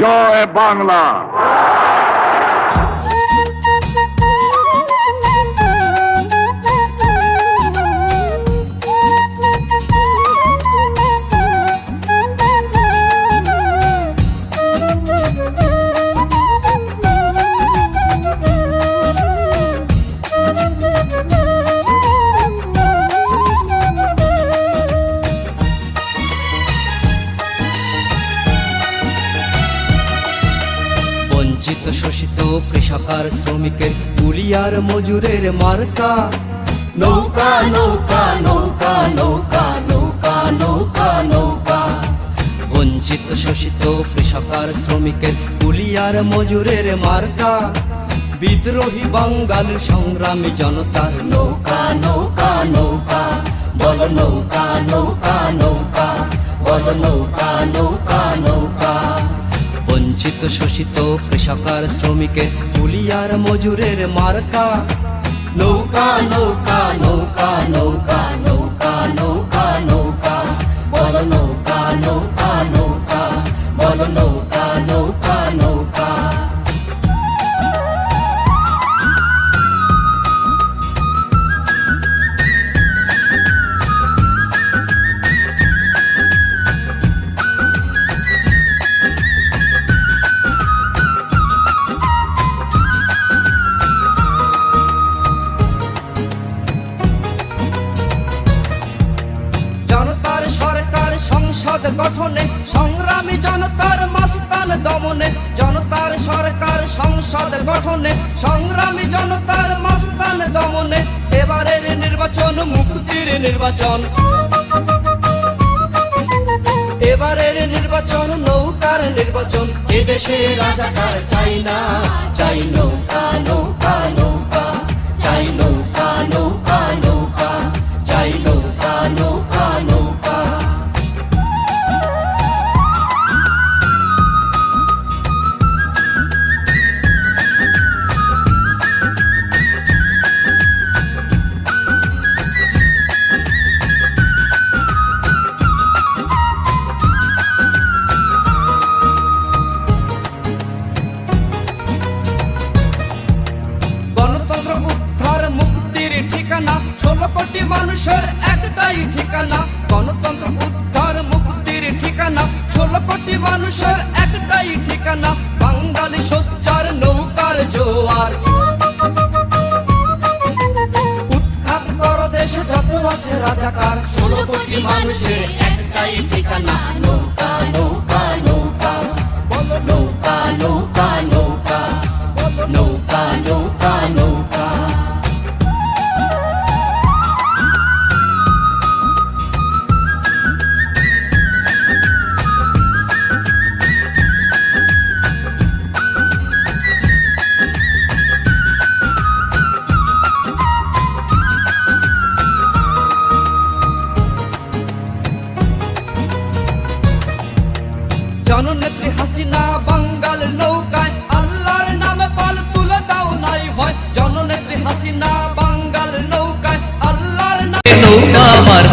জয় বাংলা। কৃষকার, শ্রমিকের কুলিয়ার মজুরের মার্কা। নৌকা নৌকা নৌকা নৌকা নৌকা নৌকা নৌকা। বঞ্চিত শোষিত কৃষকার, শ্রমিকের কুলিয়ার মজুরের মার্কা। বিদ্রোহী বাঙ্গাল সংগ্রামী জনতার নৌকা নৌকা নৌকা। বল নৌকা নৌকা নৌকা। বল নৌকা শোষিত কৃষকার শ্রমিকের কুলিয়ার মজুরের মার্কা। নৌকা নৌকা সংসদ গঠনে, সংগ্রামী জনতার মাস্তান দমনে, জনতার সরকার সংসদ গঠনে, সংগ্রামী জনতার মাস্তান দমনে, এবারের নির্বাচন মুক্তির নির্বাচন। এবারের নির্বাচন নৌকার নির্বাচন। এদেশে রাজাকার চাই না, চাই নৌকা মানুষের একটাই ঠিকানা, গণতন্ত্র, উদ্ধার, মুক্তির ঠিকানা। ষোলো কোটি মানুষের একটাই ঠিকানা, বাঙালি সোচ্চার, নৌকার জোয়ার। উৎখাত কর দেশে, যত আছে রাজাকার। ষোলো কোটি মানুষের একটাই ঠিকানা, নৌকা নৌকা নৌকা।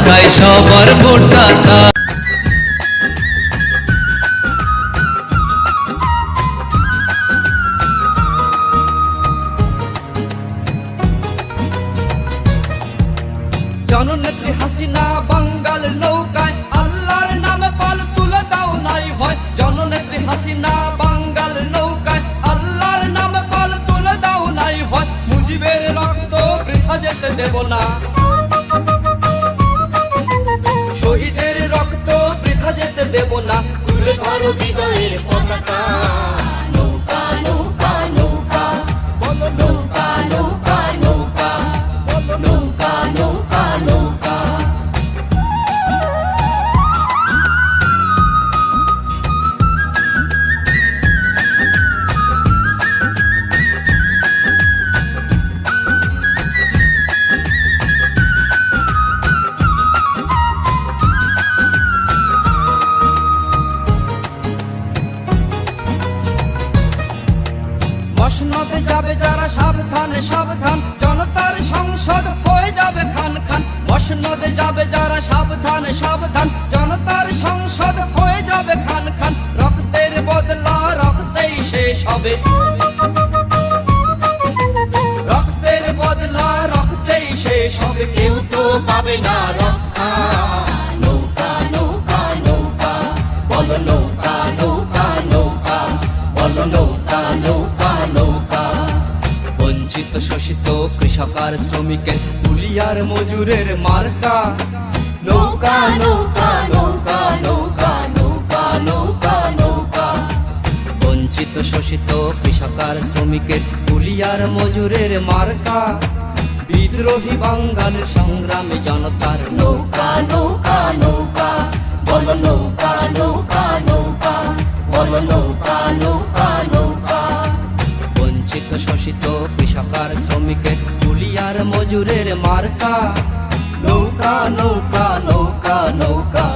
মার্কায় সবার ভোটটা তুলে ধরো বিজয়ের পতাকা যাবে যারা সাবধান সাবধান। জনতার সংসদ হয়ে যাবে খান খান। মসনদে যাবে যারা সাবধান সাবধান। জনতার সংসদ হয়ে যাবে খান খান। রক্তের বদলা শেষ হবে। রক্তের বদলা রক্তেই শেষ হবে। কেউ তো পাবে না রক্ষা। নৌকা নৌকা নৌকা। বলো নৌকা নৌকা নৌকা। বলো নৌকা নৌকা নৌকা। বঞ্চিত শোষিত কৃষকার শ্রমিকের কুলিয়ার মজুরের মার্কা। নৌকা নৌকা নৌকা নৌকা নৌকা নৌকা নৌকা। বঞ্চিত শোষিত কৃষকার শ্রমিকের কুলিয়ার মজুরের মার্কা। বিদ্রোহী বাঙ্গালের সংগ্রামী জনতার নৌকা নৌকা নৌকা। বলো নৌকা কৃষকার কুলিয়ার মজুরের মার্কা। নৌকা নৌকা নৌকা নৌকা।